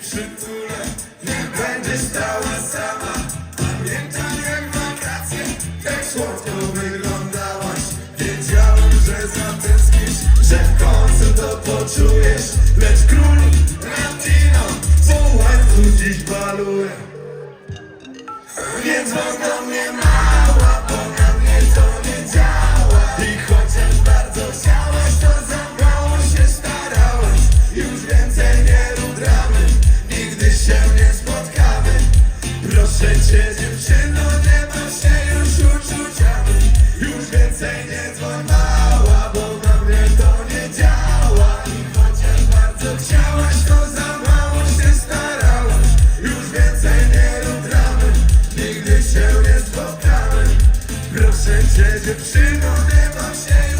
przytulę Nie będziesz stała sama. Pamiętam jak wakacje Tak słodko wyglądałaś. Wiedziałem, że zatęsknisz Że w końcu to poczujesz. Lecz król Latino Po łebku dziś baluje. Więc wąt do mnie się dziewczyno, nie ma się już uczuciami Już więcej nie dzwoń mała, bo na mnie to nie działa. I chociaż bardzo chciałaś, to za mało się starałaś. Już więcej nie rób nigdy się nie spotkamy. Proszę cię dziewczyno, nie ma się już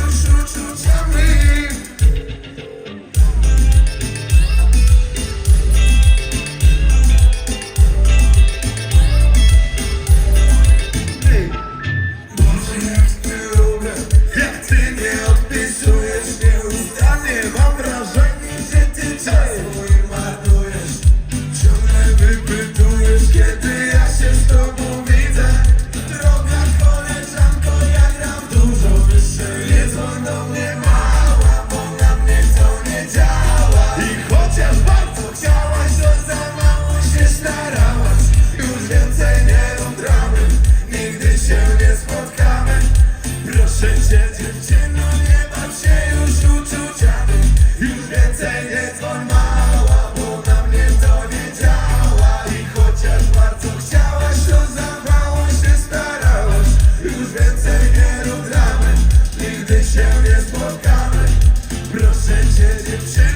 nie róg nigdy się nie spotkamy. Proszę cię dziewczyny